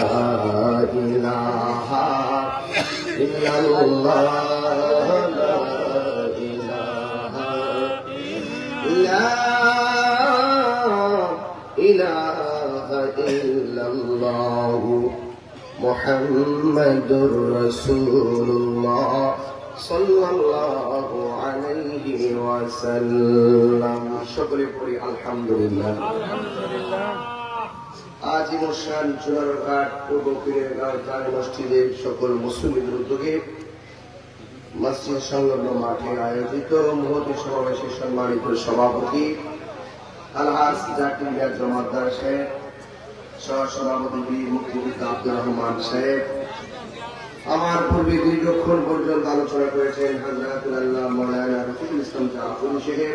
إله إلا الله لا إله لا إله إلا الله محمد رسول الله صلى الله عليه وسلم شكرا الحمد لله الحمد لله আজ অনুষ্ঠান চুনারঘাট পূর্ব পীরের গাঁও মসজিদের সকল মুসলিমদের উদ্যোগে মসজিদ সংলগ্ন মাঠে আয়োজিত মহতি সমাবেশের সম্মানিত সভাপতি জাকির জমাদ্দার সাহেব সহ সভাপতি বীর মুক্তিযোদ্ধা আব্দুর রহমান সাহেব। আমার পূর্বে দীর্ঘক্ষণ পর্যন্ত আলোচনা করেছেন হাজরাতুল আল্লাহ মৌলানা রফিকুল ইসলাম সাহেব।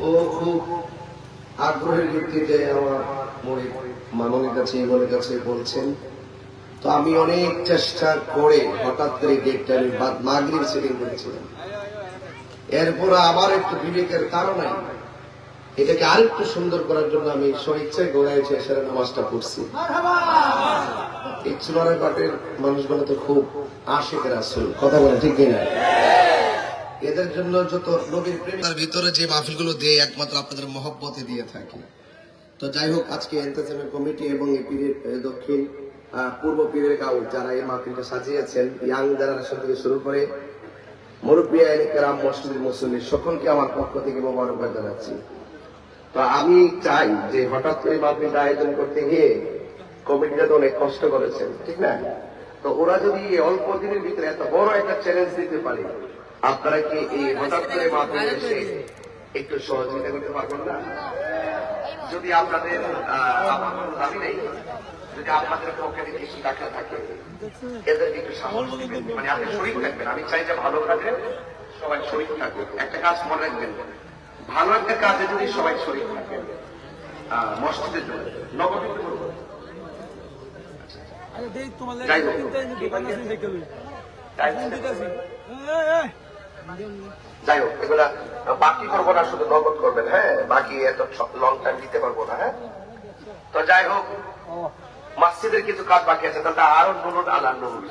ও খুব আগ্রহের ভিত্তিতে আমার মনে মামনের কাছে মনের কাছে বলছেন, তো আমি অনেক চেষ্টা করে হঠাৎ করে গেটটা আমি বাদ সেটিং করেছিলাম। এরপর আবার একটু বিবেকের কারণে এটাকে আরেকটু সুন্দর করার জন্য আমি স্বইচ্ছায় গোড়ায় এসে নামাজটা পড়ছি। এই চুনারের পাটের মানুষগুলো তো খুব আশেকের আসল কথা বলে ঠিক কিনা? এদের জন্য যত নবীর প্রেমের ভিতরে যে মাহফিলগুলো দেয় একমাত্র আপনাদের মহব্বতে দিয়ে থাকি। তো যাই হোক, আজকে এন্টারটেনমেন্ট কমিটি এবং দক্ষিণ পূর্ব পীরের গাঁও যারা এই মাহফিলটা সাজিয়েছেন, ইয়াং জেনারেশন থেকে শুরু করে মুরব্বী আইনিকেরাম মসজিদ মুসল্লি সকলকে আমার পক্ষ থেকে মোবারকবাদ জানাচ্ছি। তো আমি চাই যে হঠাৎ করে মাহফিলটা আয়োজন করতে গিয়ে কমিটিটা তো অনেক কষ্ট করেছেন, ঠিক না? তো ওরা যদি অল্প দিনের ভিতরে এত বড় একটা চ্যালেঞ্জ দিতে পারে আপনারা কি এই হঠাৎ করে মাহফিল এসে একটু সহযোগিতা করতে পারবেন না? যদি আপনাদের আহ, আমার কোনো দাবি নেই যদি আপনাদের পক্ষে কিছু টাকা থাকে এদেরকে একটু সাহস দিবেন। মানে আপনি শরীর থাকবেন আমি চাই যে ভালো কাজে সবাই শরীর থাকবে একটা কাজ মনে রাখবেন ভালো একটা কাজে যদি সবাই শরীর থাকেন আহ, মসজিদের জন্য নগদ যাই হোক। যাই হোক এগুলা বাকি করব না শুধু নগদ করবেন হ্যাঁ? বাকি এত লং টাইম দিতে পারব না হ্যাঁ? তো যাই হোক মসজিদের কিছু কাজ বাকি আছে, তাহলে আরও নুরুন আল্লাহ নুরুন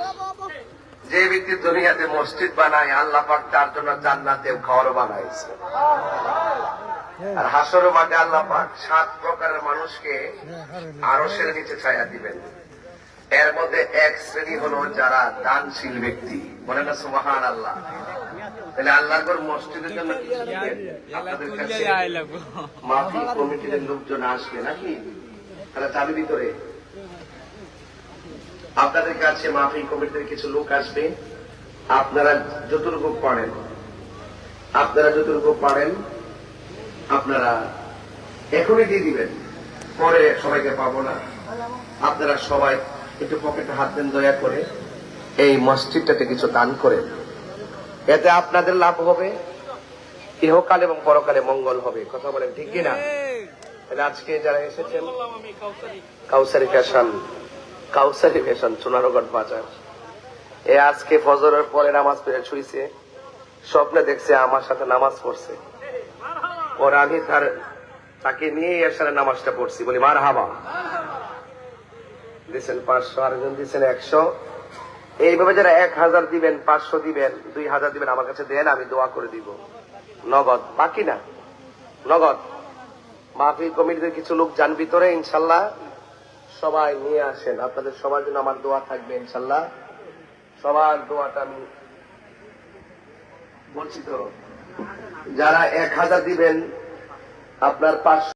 যে ব্যক্তি দুনিয়াতে মসজিদ বানায়, আল্লাহ পাক তার জন্য জান্নাতে ঘর বানাইছে। আর হাসর মাঠে আল্লাহ পাক সাত প্রকারের মানুষকে আরও সেরে নিচে ছায়া দিবেন। এর মধ্যে এক শ্রেণি হলো যারা দানশীল ব্যক্তি। বলে না সুবাহান আল্লাহ তাহলে আল্লাহর ঘর মসজিদের জন্য আপনাদের কাছে মাফি কমিটির লোকজন আসবে নাকি? তাহলে চাবি ভিতরে। আপনাদের কাছে মাফি কমিটির কিছু লোক আসবে। আপনারা যতটুকু পারেন আপনারা যতটুকু পারেন আপনারা এখনই দিয়ে দিবেন। পরে সবাইকে পাবো না। আপনারা সবাই একটু পকেটে হাত দেন দয়া করে। এই মসজিদটাতে কিছু দান করেন। এতে আপনাদের লাভ হবে, ইহকাল এবং পরকালে মঙ্গল হবে। কথা বলেন, ঠিক কিনা আজকে যারা এসেছেন, কাউসারি ফ্যাশন কাউসারি ফ্যাশন, সোনারগড় বাজার। এ আজকে ফজরের পরে নামাজ পড়ে ছুঁইছে, স্বপ্নে দেখছে আমার সাথে নামাজ পড়ছে। পরে আমি তার, তাকে নিয়ে এর সাথে নামাজটা পড়ছি, বলি মার হাবা দিচ্ছেন পাঁচশো, আরেকজন দিচ্ছেন একশো। এইভাবে যারা এক হাজার দিবেন, পাঁচশো দিবেন, দুই হাজার দিবেন, আমার কাছে দেন, আমি দোয়া করে দিব। নগদ। বাকি না? নগদ। মাহফিল কমিটিদের কিছু লোক যান ভিতরে, ইনশাল্লাহ। সবাই নিয়ে আসেন। আপনাদের সবার জন্য আমার দোয়া থাকবে, ইনশাল্লাহ। সবার দোয়াটা আমি বলছি তো, যারা এক হাজার দিবেন, আপনার পাঁচশো